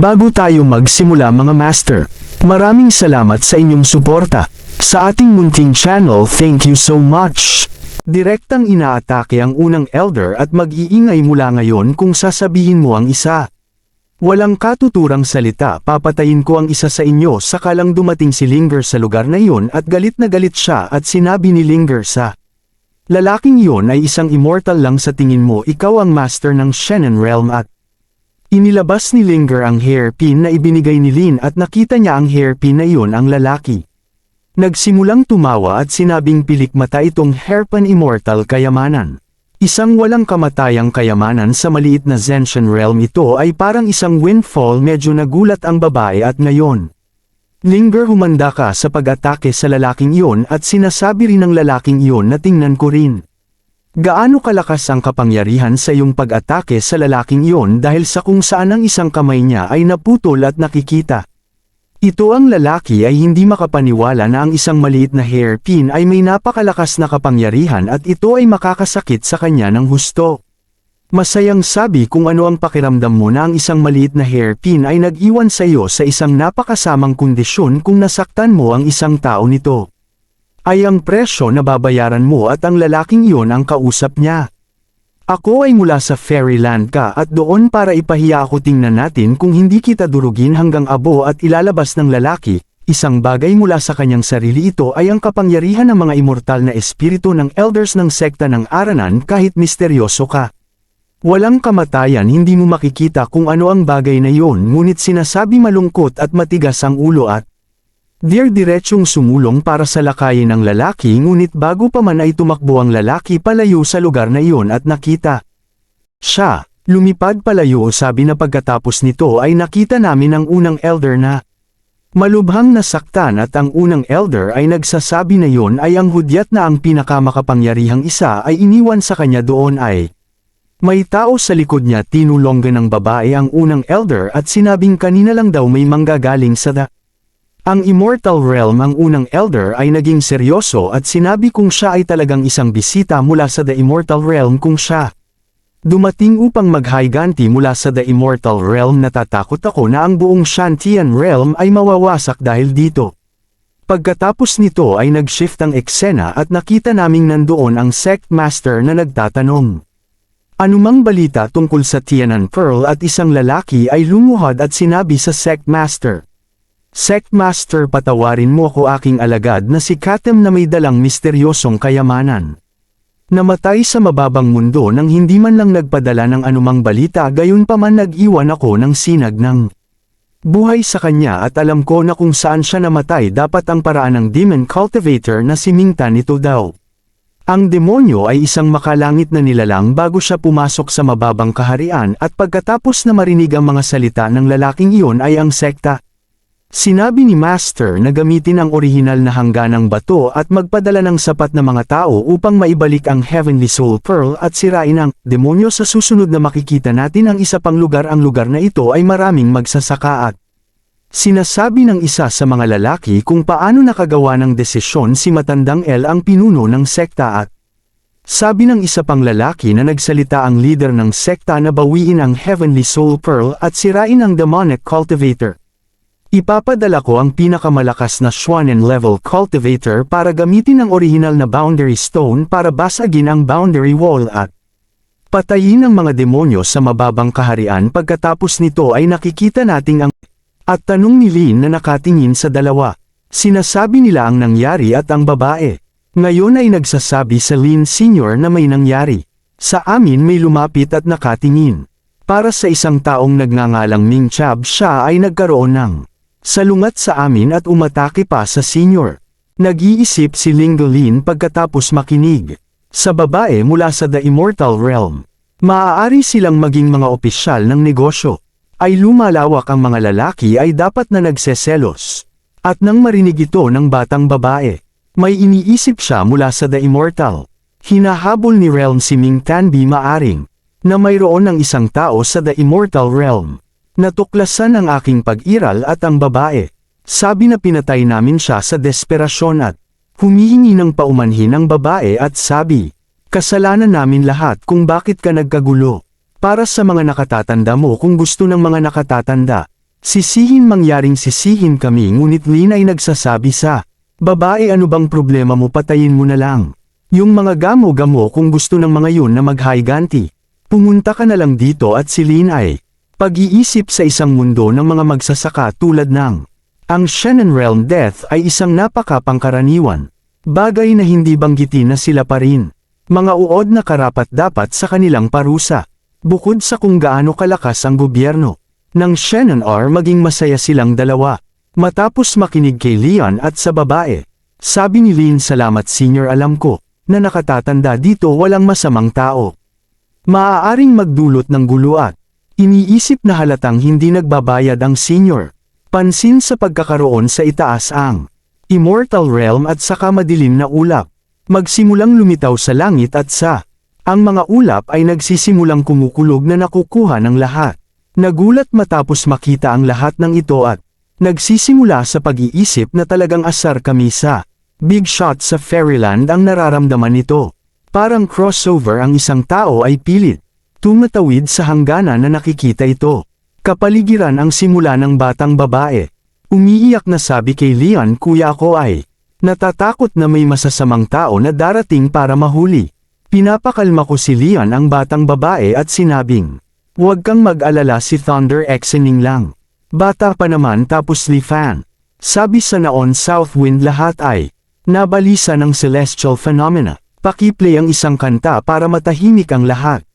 Bago tayo magsimula mga master, maraming salamat sa inyong suporta. Sa ating munting channel thank you so much. Direktang inaatake ang unang elder at mag-iingay mula ngayon kung sasabihin mo ang isa. Walang katuturang salita papatayin ko ang isa sa inyo sakalang dumating si Linger sa lugar na iyon at galit na galit siya at sinabi ni Linger sa Lalaking iyon ay isang immortal lang sa tingin mo ikaw ang master ng Shannon Realm at Inilabas ni Linger ang hairpin na ibinigay ni Lin at nakita niya ang hairpin na iyon ang lalaki. Nagsimulang tumawa at sinabing pilik mata itong hairpin immortal kayamanan. Isang walang kamatayang kayamanan sa maliit na Zenshan realm ito ay parang isang windfall medyo nagulat ang babae at ngayon. Linger humanda ka sa pag-atake sa lalaking iyon at sinasabi rin ng lalaking iyon na tingnan ko rin. Gaano kalakas ang kapangyarihan sa iyong pag-atake sa lalaking iyon dahil sa kung saan ang isang kamay niya ay naputol at nakikita. Ito ang lalaki ay hindi makapaniwala na ang isang maliit na hairpin ay may napakalakas na kapangyarihan at ito ay makakasakit sa kanya ng husto. Masayang sabi kung ano ang pakiramdam mo na ang isang maliit na hairpin ay nag-iwan sa iyo sa isang napakasamang kondisyon kung nasaktan mo ang isang tao nito. Ay ang presyo na babayaran mo at ang lalaking iyon ang kausap niya. Ako ay mula sa fairyland ka at doon para ipahiya ako tingnan natin kung hindi kita durugin hanggang abo at ilalabas ng lalaki, isang bagay mula sa kanyang sarili ito ay ang kapangyarihan ng mga immortal na espiritu ng elders ng sekta ng Aranan kahit misteryoso ka. Walang kamatayan hindi mo makikita kung ano ang bagay na iyon ngunit sinasabi malungkot at matigas ang ulo at Dear diretsong sumulong para sa lakayin ng lalaki ngunit bago pa man ay tumakbo ang lalaki palayo sa lugar na iyon at nakita. Siya, lumipad palayo sabi na pagkatapos nito ay nakita namin ang unang elder na. Malubhang nasaktan at ang unang elder ay nagsasabi na yon ay ang hudyat na ang pinakamakapangyarihang isa ay iniwan sa kanya doon ay. May tao sa likod niya tinulonggan ng babae ang unang elder at sinabing kanina lang daw may manggagaling sa da. Ang Immortal Realm ang unang elder ay naging seryoso at sinabi kung siya ay talagang isang bisita mula sa The Immortal Realm kung siya. Dumating upang maghayganti mula sa The Immortal Realm natatakot ako na ang buong Shantian Realm ay mawawasak dahil dito. Pagkatapos nito ay nag-shift ang eksena at nakita naming nandoon ang Sect Master na nagtatanong. Anumang balita tungkol sa Tianan Pearl at isang lalaki ay lumuhad at sinabi sa Sect Master. Sect Master patawarin mo ako aking alagad na si Katem na may dalang misteryosong kayamanan. Namatay sa mababang mundo nang hindi man lang nagpadala ng anumang balita gayon pa man nag-iwan ako ng sinag ng buhay sa kanya at alam ko na kung saan siya namatay dapat ang paraan ng Demon Cultivator na si Mingtan ito daw. Ang demonyo ay isang makalangit na nilalang bago siya pumasok sa mababang kaharian at pagkatapos na marinig ang mga salita ng lalaking iyon ay ang sekta. Sinabi ni Master na gamitin ang orihinal na hangganang bato at magpadala ng sapat na mga tao upang maibalik ang Heavenly Soul Pearl at sirain ang demonyo sa susunod na makikita natin ang isa pang lugar ang lugar na ito ay maraming magsasaka at Sinasabi ng isa sa mga lalaki kung paano nakagawa ng desisyon si Matandang El ang pinuno ng sekta at sabi ng isa pang lalaki na nagsalita ang leader ng sekta na bawiin ang Heavenly Soul Pearl at sirain ang Demonic Cultivator. Ipapadala ko ang pinakamalakas na Schwanen level cultivator para gamitin ang original na boundary stone para basagin ang boundary wall at patayin ang mga demonyo sa mababang kaharian pagkatapos nito ay nakikita nating ang at tanong ni Lin na nakatingin sa dalawa. Sinasabi nila ang nangyari at ang babae. Ngayon ay nagsasabi sa Lin Senior na may nangyari. Sa amin may lumapit at nakatingin. Para sa isang taong nagngangalang Ming Chab siya ay nagkaroon ng Salungat sa amin at umatake pa sa senior. Nag-iisip si Lingolin pagkatapos makinig. Sa babae mula sa The Immortal Realm. Maaari silang maging mga opisyal ng negosyo. Ay lumalawak ang mga lalaki ay dapat na nagseselos. At nang marinig ito ng batang babae, may iniisip siya mula sa The Immortal. Hinahabol ni Realm si Ming Tanbi maaring, na mayroon ng isang tao sa The Immortal Realm. Natuklasan ang aking pag-iral at ang babae. Sabi na pinatay namin siya sa desperasyon at humihingi ng paumanhin ang babae at sabi, kasalanan namin lahat kung bakit ka nagkagulo. Para sa mga nakatatanda mo kung gusto ng mga nakatatanda, Sisihin mangyaring sisihin kami ngunit Lin ay nagsasabi sa, Babae ano bang problema mo patayin mo na lang. Yung mga gamo-gamo kung gusto ng mga yun na maghayganti. Pumunta ka na lang dito at si Lin ay, pag-iisip sa isang mundo ng mga magsasaka tulad ng, ang Shannon Realm Death ay isang napakapangkaraniwan. Bagay na hindi banggitin na sila pa rin. Mga uod na karapat dapat sa kanilang parusa. Bukod sa kung gaano kalakas ang gobyerno. Nang Shannon R maging masaya silang dalawa. Matapos makinig kay Leon at sa babae. Sabi ni Lin salamat senior alam ko, na nakatatanda dito walang masamang tao. Maaaring magdulot ng gulo at iniisip na halatang hindi nagbabayad ang senior. Pansin sa pagkakaroon sa itaas ang immortal realm at saka madilim na ulap. Magsimulang lumitaw sa langit at sa ang mga ulap ay nagsisimulang kumukulog na nakukuha ng lahat. Nagulat matapos makita ang lahat ng ito at nagsisimula sa pag-iisip na talagang asar kami sa big shot sa fairyland ang nararamdaman nito. Parang crossover ang isang tao ay pilit. Tumatawid sa hangganan na nakikita ito. Kapaligiran ang simula ng batang babae. Umiiyak na sabi kay Leon kuya ako ay, natatakot na may masasamang tao na darating para mahuli. Pinapakalma ko si Leon ang batang babae at sinabing, huwag kang mag-alala si Thunder Xening lang. Bata pa naman tapos Lee Fan. Sabi sa naon Southwind lahat ay, nabalisa ng celestial phenomena. Pakiplay ang isang kanta para matahimik ang lahat.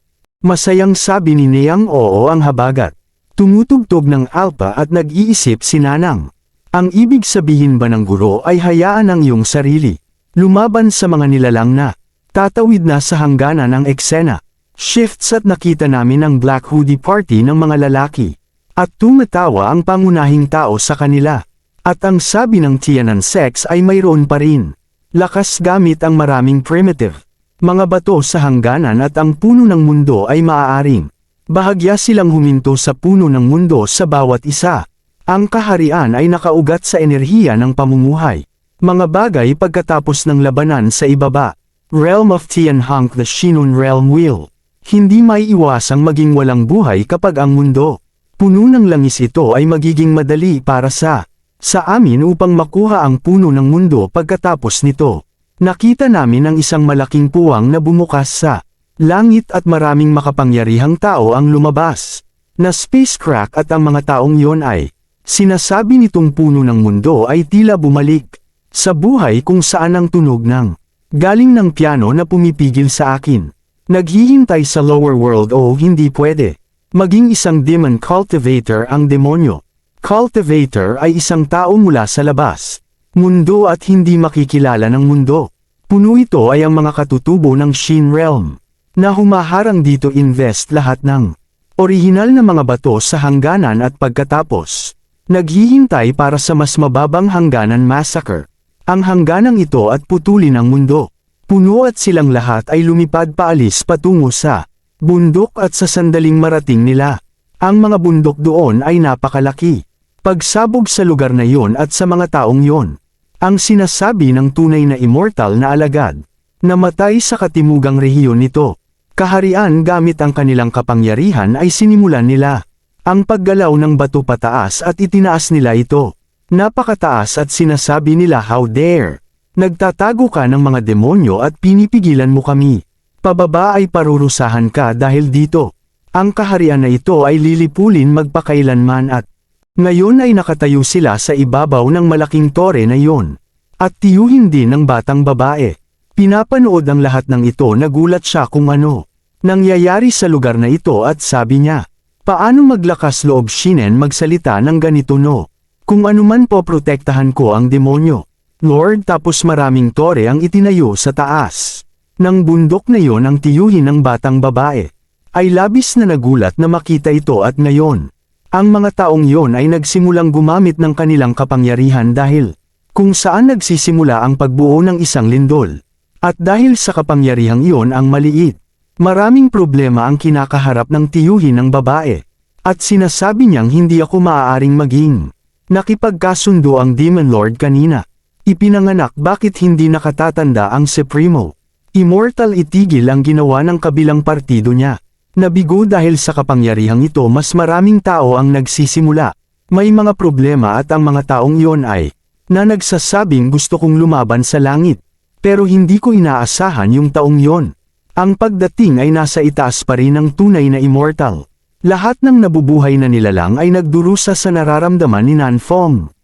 Masayang sabi ni Neyang oo ang habagat. Tumutugtog ng alpa at nag-iisip si Nanang. Ang ibig sabihin ba ng guro ay hayaan ang iyong sarili. Lumaban sa mga nilalang na. Tatawid na sa hangganan ng eksena. Shifts at nakita namin ang Black Hoodie Party ng mga lalaki. At tumatawa ang pangunahing tao sa kanila. At ang sabi ng Tianan Sex ay mayroon pa rin. Lakas gamit ang maraming primitive. Mga bato sa hangganan at ang puno ng mundo ay maaaring. Bahagya silang huminto sa puno ng mundo sa bawat isa. Ang kaharian ay nakaugat sa enerhiya ng pamumuhay. Mga bagay pagkatapos ng labanan sa ibaba. Realm of Tian Hank the Shinun Realm Wheel. Hindi may iwasang maging walang buhay kapag ang mundo. Puno ng langis ito ay magiging madali para sa sa amin upang makuha ang puno ng mundo pagkatapos nito. Nakita namin ang isang malaking puwang na bumukas sa langit at maraming makapangyarihang tao ang lumabas. Na spacecraft at ang mga taong yon ay sinasabi nitong puno ng mundo ay tila bumalik sa buhay kung saan ang tunog ng galing ng piano na pumipigil sa akin. Naghihintay sa lower world o hindi pwede. Maging isang demon cultivator ang demonyo. Cultivator ay isang tao mula sa labas. Mundo at hindi makikilala ng mundo. Puno ito ay ang mga katutubo ng Shin Realm. Na humaharang dito invest lahat ng orihinal na mga bato sa hangganan at pagkatapos. Naghihintay para sa mas mababang hangganan massacre. Ang hangganang ito at putulin ang mundo. Puno at silang lahat ay lumipad paalis patungo sa bundok at sa sandaling marating nila. Ang mga bundok doon ay napakalaki. Pagsabog sa lugar na yon at sa mga taong yon. Ang sinasabi ng tunay na immortal na alagad. Namatay sa katimugang rehiyon nito. Kaharian gamit ang kanilang kapangyarihan ay sinimulan nila. Ang paggalaw ng bato pataas at itinaas nila ito. Napakataas at sinasabi nila how dare. Nagtatago ka ng mga demonyo at pinipigilan mo kami. Pababa ay parurusahan ka dahil dito. Ang kaharian na ito ay lilipulin magpakailanman at ngayon ay nakatayo sila sa ibabaw ng malaking tore na iyon. At tiyuhin din ng batang babae. Pinapanood ang lahat ng ito nagulat siya kung ano. Nangyayari sa lugar na ito at sabi niya, paano maglakas loob Shinen magsalita ng ganito no? Kung anuman po protektahan ko ang demonyo. Lord tapos maraming tore ang itinayo sa taas. Nang bundok na yon ang tiyuhin ng batang babae. Ay labis na nagulat na makita ito at ngayon. Ang mga taong yon ay nagsimulang gumamit ng kanilang kapangyarihan dahil kung saan nagsisimula ang pagbuo ng isang lindol. At dahil sa kapangyarihang iyon ang maliit, maraming problema ang kinakaharap ng tiyuhin ng babae. At sinasabi niyang hindi ako maaaring maging. Nakipagkasundo ang Demon Lord kanina. Ipinanganak bakit hindi nakatatanda ang Supremo. Immortal itigil ang ginawa ng kabilang partido niya. Nabigo dahil sa kapangyarihang ito mas maraming tao ang nagsisimula. May mga problema at ang mga taong iyon ay, na nagsasabing gusto kong lumaban sa langit. Pero hindi ko inaasahan yung taong yon. Ang pagdating ay nasa itaas pa rin ng tunay na immortal. Lahat ng nabubuhay na nilalang ay nagdurusa sa nararamdaman ni Nanfong.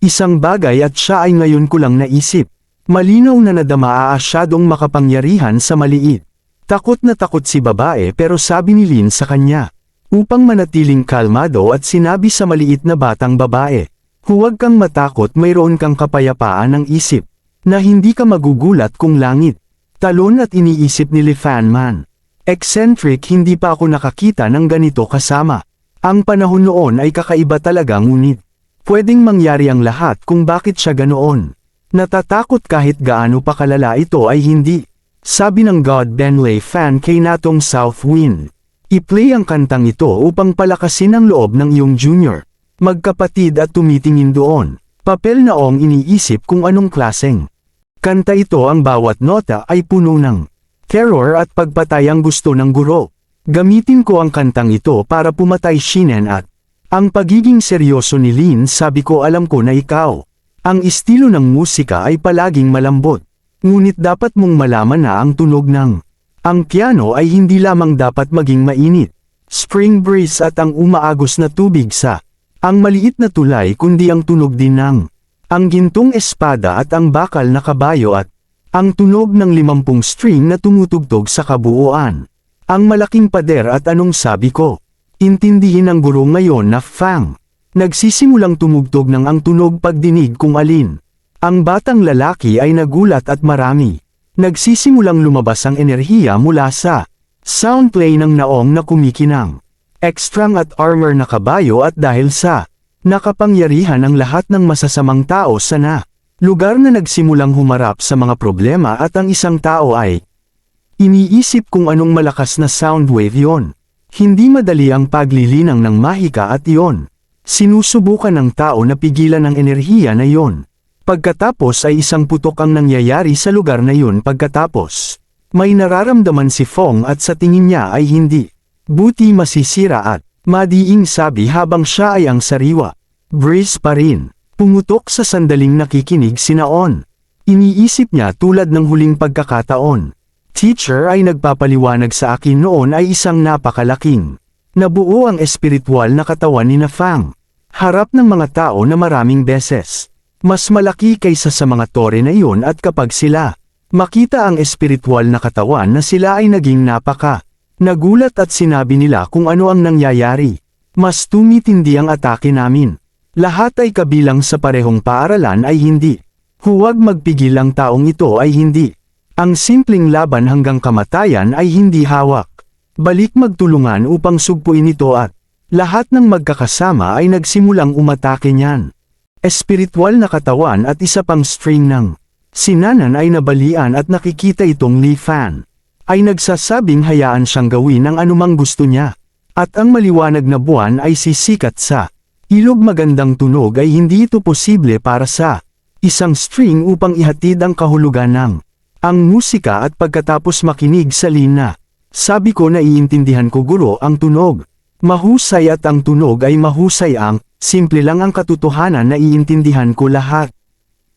Isang bagay at siya ay ngayon ko lang naisip. Malinaw na nadama aasyadong makapangyarihan sa maliit. Takot na takot si babae pero sabi ni Lin sa kanya. Upang manatiling kalmado at sinabi sa maliit na batang babae. Huwag kang matakot mayroon kang kapayapaan ng isip. Na hindi ka magugulat kung langit. Talon at iniisip ni Li Fanman. Eccentric hindi pa ako nakakita ng ganito kasama. Ang panahon noon ay kakaiba talaga ngunit. Pwedeng mangyari ang lahat kung bakit siya ganoon. Natatakot kahit gaano pa kalala ito ay hindi. Sabi ng God Benlay fan kay Natong South Wind. I-play ang kantang ito upang palakasin ang loob ng iyong junior. Magkapatid at tumitingin doon. Papel na ong iniisip kung anong klaseng. Kanta ito ang bawat nota ay puno ng terror at pagpatay ang gusto ng guro. Gamitin ko ang kantang ito para pumatay Shinen at ang pagiging seryoso ni Lin sabi ko alam ko na ikaw. Ang estilo ng musika ay palaging malambot. Ngunit dapat mong malaman na ang tunog ng ang piano ay hindi lamang dapat maging mainit. Spring breeze at ang umaagos na tubig sa ang maliit na tulay kundi ang tunog din ng ang gintong espada at ang bakal na kabayo at ang tunog ng limampung string na tumutugtog sa kabuuan. Ang malaking pader at anong sabi ko. Intindihin ng guro ngayon na Fang. Nagsisimulang tumugtog ng ang tunog pagdinig kung alin. Ang batang lalaki ay nagulat at marami. Nagsisimulang lumabas ang enerhiya mula sa soundplay ng naong na kumikinang. Ekstrang at armor na kabayo at dahil sa nakapangyarihan ang lahat ng masasamang tao sa na lugar na nagsimulang humarap sa mga problema at ang isang tao ay iniisip kung anong malakas na sound wave yon. Hindi madali ang paglilinang ng mahika at iyon. Sinusubukan ng tao na pigilan ang enerhiya na iyon. Pagkatapos ay isang putok ang nangyayari sa lugar na yun pagkatapos. May nararamdaman si Fong at sa tingin niya ay hindi. Buti masisira at madiing sabi habang siya ay ang sariwa. Breeze pa rin. Pumutok sa sandaling nakikinig si Naon. Iniisip niya tulad ng huling pagkakataon. Teacher ay nagpapaliwanag sa akin noon ay isang napakalaking. Nabuo ang espiritual na katawan ni na Fang. Harap ng mga tao na maraming beses. Mas malaki kaysa sa mga tore na iyon at kapag sila makita ang espiritual na katawan na sila ay naging napaka. Nagulat at sinabi nila kung ano ang nangyayari. Mas tumitindi ang atake namin. Lahat ay kabilang sa parehong paaralan ay hindi. Huwag magpigil ang taong ito ay hindi. Ang simpleng laban hanggang kamatayan ay hindi hawak. Balik magtulungan upang sugpuin ito at lahat ng magkakasama ay nagsimulang umatake niyan. Espiritual na katawan at isa pang string ng sinanan ay nabalian at nakikita itong Li Fan. Ay nagsasabing hayaan siyang gawin ang anumang gusto niya. At ang maliwanag na buwan ay sisikat sa ilog magandang tunog ay hindi ito posible para sa isang string upang ihatid ang kahulugan ng ang musika at pagkatapos makinig sa lina. Sabi ko na iintindihan ko guro ang tunog. Mahusay at ang tunog ay mahusay ang Simple lang ang katotohanan na iintindihan ko lahat.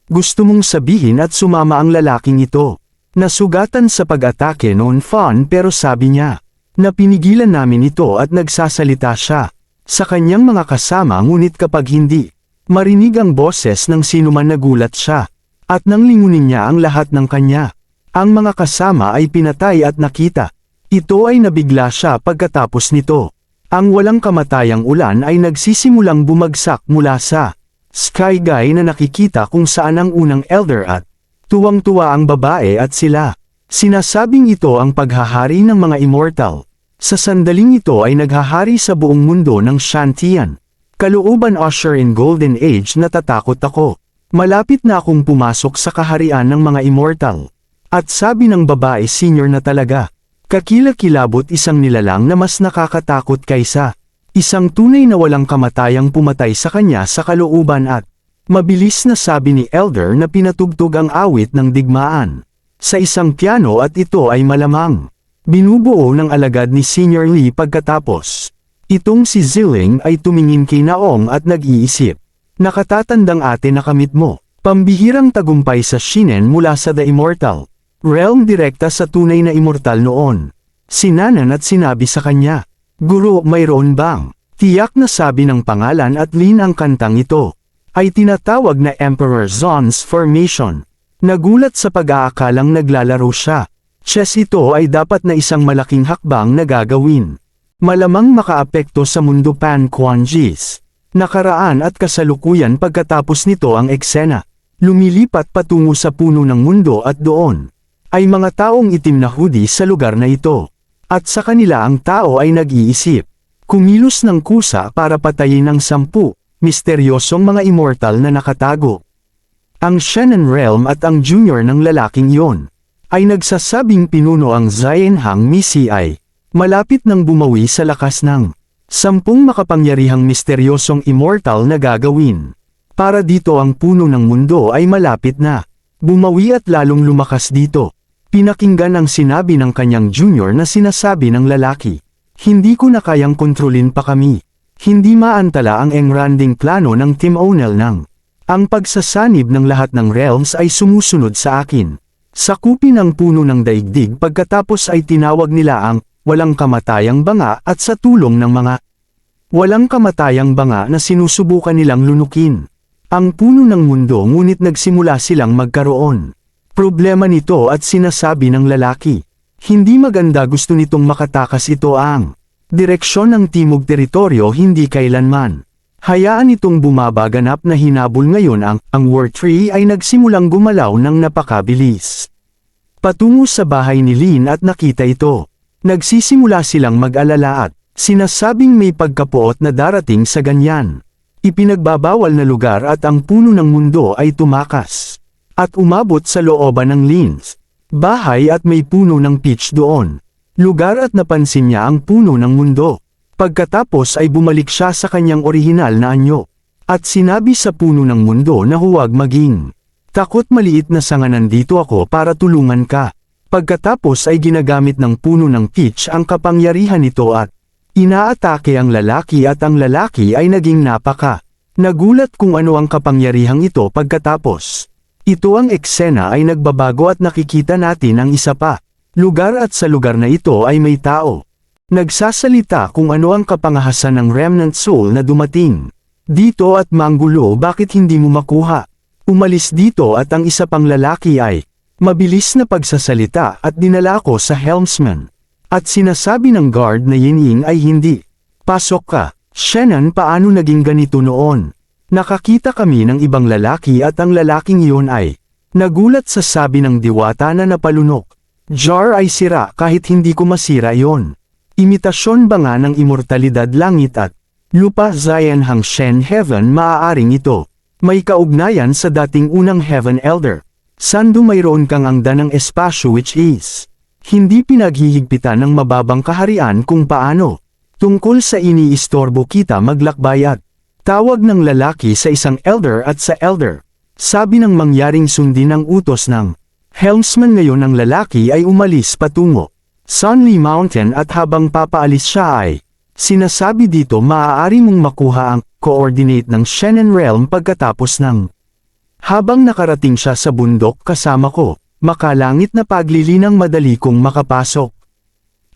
Gusto mong sabihin at sumama ang lalaking ito. Nasugatan sa pag-atake noon Fawn pero sabi niya, na pinigilan namin ito at nagsasalita siya. Sa kanyang mga kasama ngunit kapag hindi, marinig ang boses ng sinuman nagulat siya. At nang lingunin niya ang lahat ng kanya. Ang mga kasama ay pinatay at nakita. Ito ay nabigla siya pagkatapos nito. Ang walang kamatayang ulan ay nagsisimulang bumagsak mula sa sky guy na nakikita kung saan ang unang elder at tuwang-tuwa ang babae at sila. Sinasabing ito ang paghahari ng mga immortal. Sa sandaling ito ay naghahari sa buong mundo ng Shantian. Kalooban Usher in Golden Age natatakot ako. Malapit na akong pumasok sa kaharian ng mga immortal. At sabi ng babae senior na talaga. Kakilakilabot isang nilalang na mas nakakatakot kaysa isang tunay na walang kamatayang pumatay sa kanya sa kalooban at mabilis na sabi ni Elder na pinatugtog ang awit ng digmaan sa isang piano at ito ay malamang binubuo ng alagad ni Senior Lee pagkatapos. Itong si Ziling ay tumingin kay Naong at nag-iisip. Nakatatandang ate nakamit mo. Pambihirang tagumpay sa Shinen mula sa The Immortal. Realm direkta sa tunay na immortal noon. Sinanan at sinabi sa kanya, Guro, mayroon bang? Tiyak na sabi ng pangalan at lin ang kantang ito. Ay tinatawag na Emperor Zon's Formation. Nagulat sa pag-aakalang naglalaro siya. Chess ito ay dapat na isang malaking hakbang na gagawin. Malamang makaapekto sa mundo Pan Quanjis. Nakaraan at kasalukuyan pagkatapos nito ang eksena. Lumilipat patungo sa puno ng mundo at doon. Ay mga taong itim na hoodie sa lugar na ito. At sa kanila ang tao ay nag-iisip. Kumilos ng kusa para patayin ang sampu, misteryosong mga immortal na nakatago. Ang Shannon Realm at ang junior ng lalaking yon ay nagsasabing pinuno ang Zion-Hang Misi ay malapit nang bumawi sa lakas ng sampung makapangyarihang misteryosong immortal na gagawin. Para dito ang puno ng mundo ay malapit na bumawi at lalong lumakas dito. Pinakinggan ang sinabi ng kanyang junior na sinasabi ng lalaki. Hindi ko na kayang kontrolin pa kami. Hindi maantala ang engranding plano ng Tim O'Neill nang ang pagsasanib ng lahat ng realms ay sumusunod sa akin. Sakupin ang puno ng daigdig pagkatapos ay tinawag nila ang walang kamatayang banga at sa tulong ng mga walang kamatayang banga na sinusubukan nilang lunukin. Ang puno ng mundo ngunit nagsimula silang magkaroon. Problema nito at sinasabi ng lalaki. Hindi maganda gusto nitong makatakas ito ang direksyon ng timog teritoryo hindi kailanman. Hayaan itong bumabaganap na hinabol ngayon ang, ang War Tree ay nagsimulang gumalaw ng napakabilis. Patungo sa bahay ni Lin at nakita ito. Nagsisimula silang mag-alala at sinasabing may pagkapuot na darating sa ganyan. Ipinagbabawal na lugar at ang puno ng mundo ay tumakas. At umabot sa looban ng Lins. Bahay at may puno ng peach doon. Lugar at napansin niya ang puno ng mundo. Pagkatapos ay bumalik siya sa kanyang orihinal na anyo. At sinabi sa puno ng mundo na huwag maging. Takot maliit na sanga nandito ako para tulungan ka. Pagkatapos ay ginagamit ng puno ng peach ang kapangyarihan nito at inaatake ang lalaki at ang lalaki ay naging napaka. Nagulat kung ano ang kapangyarihang ito pagkatapos. Ito ang eksena ay nagbabago at nakikita natin ang isa pa. Lugar at sa lugar na ito ay may tao. Nagsasalita kung ano ang kapangahasan ng remnant soul na dumating. Dito at manggulo bakit hindi mo makuha? Umalis dito at ang isa pang lalaki ay Mabilis na pagsasalita at dinala ko sa helmsman. At sinasabi ng guard na Yinying ay hindi. Pasok ka. Shannon paano naging ganito noon? Nakakita kami ng ibang lalaki at ang lalaking iyon ay nagulat sa sabi ng diwata na napalunok. Jar ay sira kahit hindi ko masira iyon. Imitasyon ba nga ng imortalidad langit at lupa Zion Hang Shen Heaven maaaring ito. May kaugnayan sa dating unang Heaven Elder. Sando mayroon kang angda ng espasyo which is, hindi pinaghihigpitan ng mababang kaharian kung paano. Tungkol sa iniistorbo kita maglakbayat. Tawag ng lalaki sa isang elder at sa elder. Sabi ng mangyaring sundin ng utos ng helmsman ngayon ng lalaki ay umalis patungo. Sunly Mountain at habang papaalis siya ay, sinasabi dito maaari mong makuha ang coordinate ng Shannon Realm pagkatapos ng habang nakarating siya sa bundok kasama ko, makalangit na paglilinang madali kong makapasok.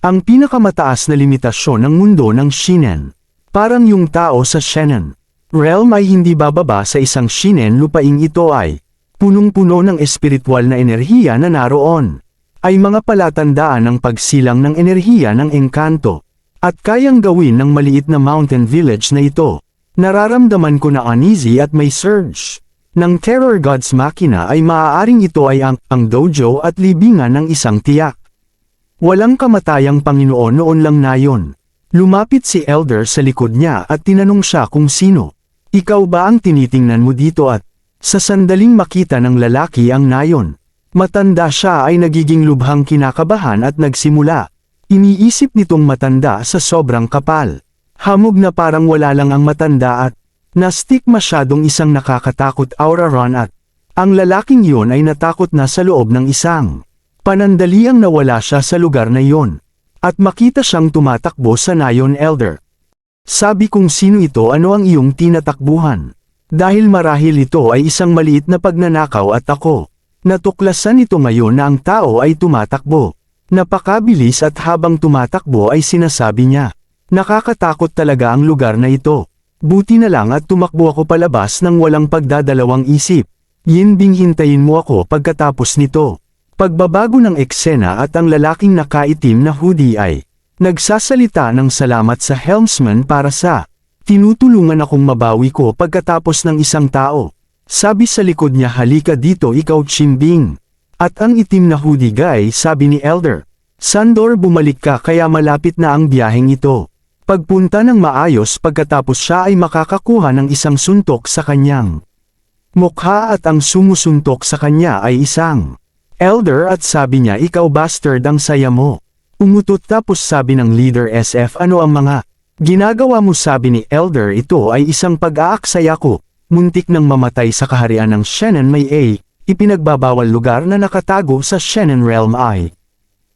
Ang pinakamataas na limitasyon ng mundo ng Shinen. Parang yung tao sa Shannon. Realm ay hindi bababa sa isang Shinen lupaing ito ay punong-puno ng espiritual na enerhiya na naroon. Ay mga palatandaan ng pagsilang ng enerhiya ng engkanto. At kayang gawin ng maliit na mountain village na ito. Nararamdaman ko na uneasy at may surge ng Terror Gods Makina ay maaaring ito ay ang, ang dojo at libingan ng isang tiyak. Walang kamatayang Panginoon noon lang nayon. Lumapit si Elder sa likod niya at tinanong siya kung sino. Ikaw ba ang tinitingnan mo dito at sa sandaling makita ng lalaki ang nayon. Matanda siya ay nagiging lubhang kinakabahan at nagsimula. Iniisip nitong matanda sa sobrang kapal. Hamog na parang wala lang ang matanda at Nastik masyadong isang nakakatakot aura ron at ang lalaking yun ay natakot na sa loob ng isang panandaliang nawala siya sa lugar na yon. At makita siyang tumatakbo sa Nayon Elder. Sabi kong sino ito ano ang iyong tinatakbuhan. Dahil marahil ito ay isang maliit na pagnanakaw at ako. Natuklasan ito ngayon na ang tao ay tumatakbo. Napakabilis at habang tumatakbo ay sinasabi niya. Nakakatakot talaga ang lugar na ito. Buti na lang at tumakbo ako palabas ng walang pagdadalawang isip. Yinbing hintayin mo ako pagkatapos nito. Pagbabago ng eksena at ang lalaking nakaitim na hoodie ay nagsasalita ng salamat sa helmsman para sa tinutulungan akong mabawi ko pagkatapos ng isang tao. Sabi sa likod niya halika dito ikaw Chimbing. At ang itim na hoodie guy sabi ni Elder. Sandor bumalik ka kaya malapit na ang biyaheng ito. Pagpunta ng maayos pagkatapos siya ay makakakuha ng isang suntok sa kanyang mukha at ang sumusuntok sa kanya ay isang elder at sabi niya ikaw bastard ang saya mo. Umutot tapos sabi ng leader SF ano ang mga ginagawa mo sabi ni elder ito ay isang pag-aaksaya ko, muntik nang mamatay sa kaharian ng Shannon may A, ipinagbabawal lugar na nakatago sa Shannon Realm ay.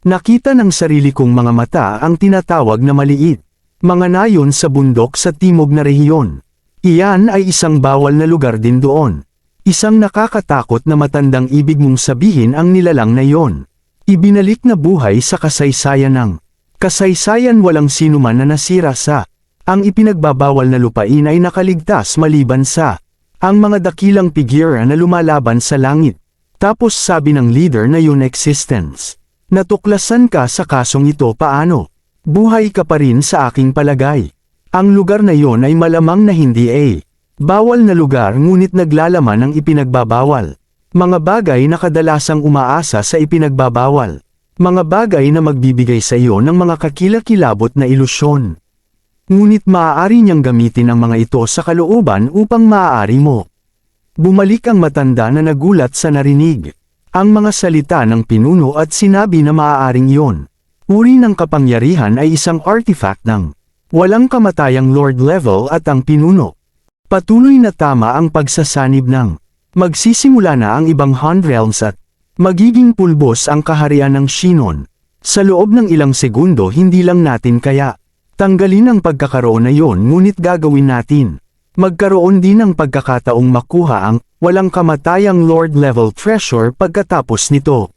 Nakita ng sarili kong mga mata ang tinatawag na maliit. Mga nayon sa bundok sa timog na rehiyon. Iyan ay isang bawal na lugar din doon. Isang nakakatakot na matandang ibig mong sabihin ang nilalang na yon. Ibinalik na buhay sa kasaysayan ng kasaysayan walang sinuman na nasira sa ang ipinagbabawal na lupain ay nakaligtas maliban sa ang mga dakilang figura na lumalaban sa langit. Tapos sabi ng leader na yun existence. Natuklasan ka sa kasong ito paano? Buhay ka pa rin sa aking palagay. Ang lugar na yon ay malamang na hindi A. Bawal na lugar ngunit naglalaman ng ipinagbabawal. Mga bagay na kadalasang umaasa sa ipinagbabawal. Mga bagay na magbibigay sa iyo ng mga kakilakilabot na ilusyon. Ngunit maaari niyang gamitin ang mga ito sa kalooban upang maaari mo. Bumalik ang matanda na nagulat sa narinig. Ang mga salita ng pinuno at sinabi na maaaring iyon. Uri ng kapangyarihan ay isang artifact ng walang kamatayang lord level at ang pinuno. Patuloy na tama ang pagsasanib ng magsisimula na ang ibang Han realms at magiging pulbos ang kaharian ng Shinon. Sa loob ng ilang segundo hindi lang natin kaya tanggalin ang pagkakaroon na yon ngunit gagawin natin. Magkaroon din ng pagkakataong makuha ang walang kamatayang lord level treasure pagkatapos nito.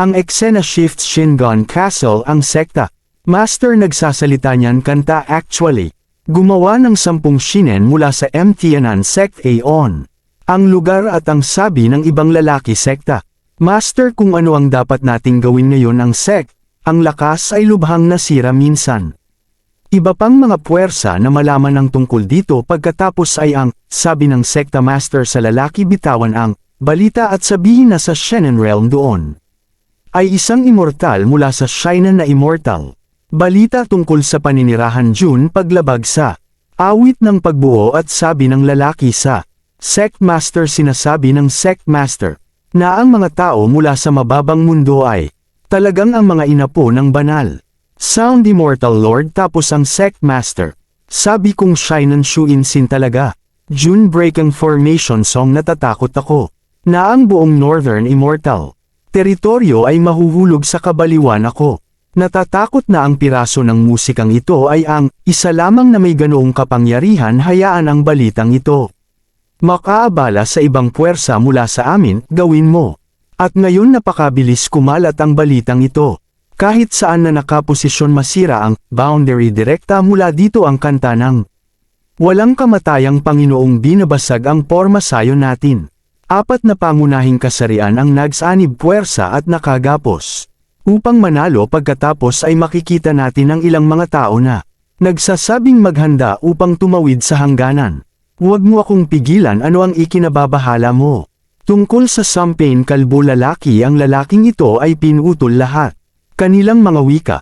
Ang eksena shifts Shingon Castle ang sekta. Master nagsasalita niyan kanta actually. Gumawa ng sampung shinen mula sa MTNan sect Aeon. Ang lugar at ang sabi ng ibang lalaki sekta. Master kung ano ang dapat nating gawin ngayon ang sect, ang lakas ay lubhang nasira minsan. Iba pang mga puwersa na malaman ang tungkol dito pagkatapos ay ang, sabi ng sekta master sa lalaki bitawan ang, balita at sabihin na sa Shannon Realm doon ay isang immortal mula sa Shinan na immortal. Balita tungkol sa paninirahan June paglabag sa awit ng pagbuo at sabi ng lalaki sa Sect Master sinasabi ng Sect Master na ang mga tao mula sa mababang mundo ay talagang ang mga inapo ng banal. Sound Immortal Lord tapos ang Sect Master. Sabi kong Shinan Shuin Sin talaga. June Breaking Formation Song natatakot ako. Na ang buong Northern Immortal teritoryo ay mahuhulog sa kabaliwan ako. Natatakot na ang piraso ng musikang ito ay ang, isa lamang na may ganoong kapangyarihan hayaan ang balitang ito. Makaabala sa ibang puwersa mula sa amin, gawin mo. At ngayon napakabilis kumalat ang balitang ito. Kahit saan na nakaposisyon masira ang boundary direkta mula dito ang kanta ng Walang kamatayang Panginoong binabasag ang porma sayo natin. Apat na pangunahing kasarian ang nagsanib puwersa at nakagapos. Upang manalo pagkatapos ay makikita natin ang ilang mga tao na nagsasabing maghanda upang tumawid sa hangganan. Huwag mo akong pigilan ano ang ikinababahala mo. Tungkol sa Sampain kalbo lalaki ang lalaking ito ay pinutol lahat. Kanilang mga wika,